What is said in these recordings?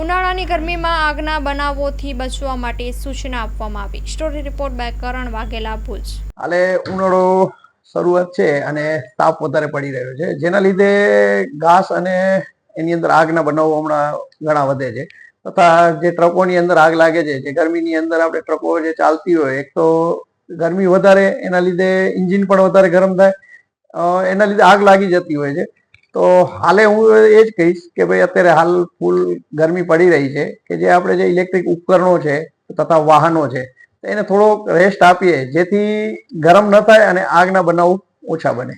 ઉનાળાની ગરમીમાં આગના બનાવોથી બચવા માટે સૂચના આપવામાં આવી. Story report by Karan Vaghela, Bhuj. હાલે, ઉનાળો શરૂઆત છે અને તાપ વધારે પડી રહ્યો છે. જેના લીધે ઘાસ અને એની અંદર આગના બનાવો હમણાં ઘણા વધે છે. તથા જે ટ્રકોની અંદર આગ લાગે છે, જે ગરમીની અંદર આપણે ટ્રકો જે ચાલતી હોય, એક તો ગરમી વધારે, એના લીધે ઇન્જિન પણ વધારે ગરમ થાય. એના લીધે આગ લાગી જતી હોય છે. તો હાલે હું એ જ કહીશ કે ભાઈ અત્યારે હાલ ફૂલ ગરમી પડી રહી છે કે જે આપણે જે ઇલેક્ટ્રિક ઉપકરણો છે તથા વાહનો છે એને થોડોક રેસ્ટ આપીએ જેથી ગરમ ન થાય અને આગના બનાવ ઓછા બને.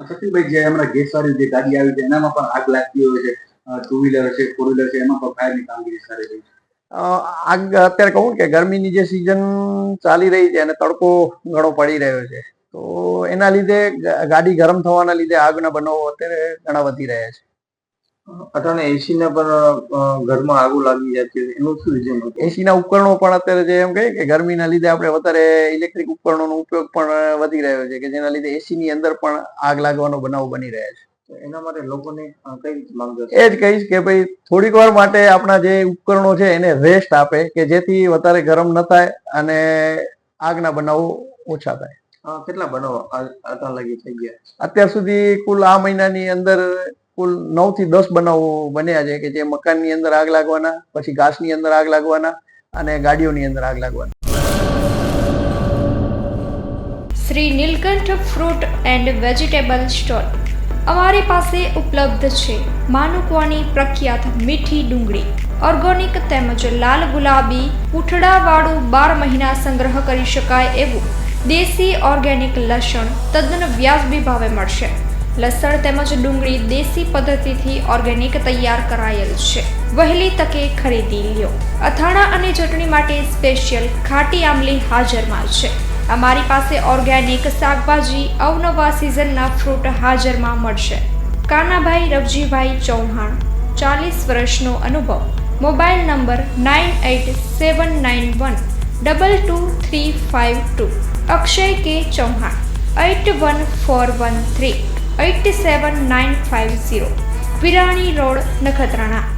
સતીભાઈ જે હમણાં ગેસ વાળી જે ગાડી આવી છે એનામાં પણ આગ લાગતી હોય છે ટુ વ્હીલર છે ફોર વ્હીલર છે એમાં પણ ફાયરની કામગીરી સારી રહી છે. આગ અત્યારે કહું કે ગરમીની જે સિઝન ચાલી રહી છે અને તડકો ઘણો પડી રહ્યો છે. તો એના લીધે ગાડી ગરમ થવાના લીધે આગના બનાવો અત્યારે ઘણા વધી રહ્યા છે. અટાણે એસી ના પણ ઘરમાં આગો લાગી જતી હોય એનું શું રીઝન હતું? એસી ના ઉપકરણો પણ અત્યારે જે એમ કહીએ કે ગરમીના લીધે આપણે વધારે ઇલેક્ટ્રિક ઉપકરણોનો ઉપયોગ પણ વધી રહ્યો છે કે જેના લીધે એસી ની અંદર પણ આગ લાગવાનો બનાવ બની રહ્યા છે. તો એના માટે લોકોને કઈ માંગ એ જ કહીશ કે ભાઈ થોડીક વાર માટે આપણા જે ઉપકરણો છે એને રેસ્ટ આપે કે જેથી વધારે ગરમ ન થાય અને આગના બનાવો ઓછા થાય. કેટલા બનાવો આ- લાગી થઈ ગયા? અત્યાર સુધી કુલ આ મહિનાની અંદર કુલ નવથી દસ બનાવો બન્યા છે, કે જે મકાનની અંદર આગ લાગવાના, પછી ઘાસની અંદર આગ લાગવાના અને ગાડીઓની અંદર આગ લાગવાના. Shri Nilkanth fruit and vegetable store અમારી પાસે ઉપલબ્ધ છે માનુકવાની પ્રખ્યાત મીઠી ડુંગળી, ઓર્ગોનિક તેમજ લાલ ગુલાબી પૂઠડાવાળું બાર મહિના સંગ્રહ કરી શકાય એવું દેશી ઓર્ગેનિક લસણ તદ્દન વ્યાજબી ભાવે મળશે. લસણ તેમજ ડુંગળી દેશી પદ્ધતિથી ઓર્ગેનિક તૈયાર કરાયેલ છે. વહેલી તકે ખરીદી લ્યો. અથાણા અને ચટણી માટે સ્પેશિયલ ખાટી આમલી હાજરમાં છે. અમારી પાસે ઓર્ગેનિક શાકભાજી અવનવા સિઝનના ફ્રૂટ હાજરમાં મળશે. કાનાભાઈ રવજીભાઈ ચૌહાણ, ચાલીસ વર્ષનો અનુભવ. Mobile number nine eight seven nine one double two three five two. Akshay K Chauhan eight one four one three eight seven nine five zero Virani road Nakhatrana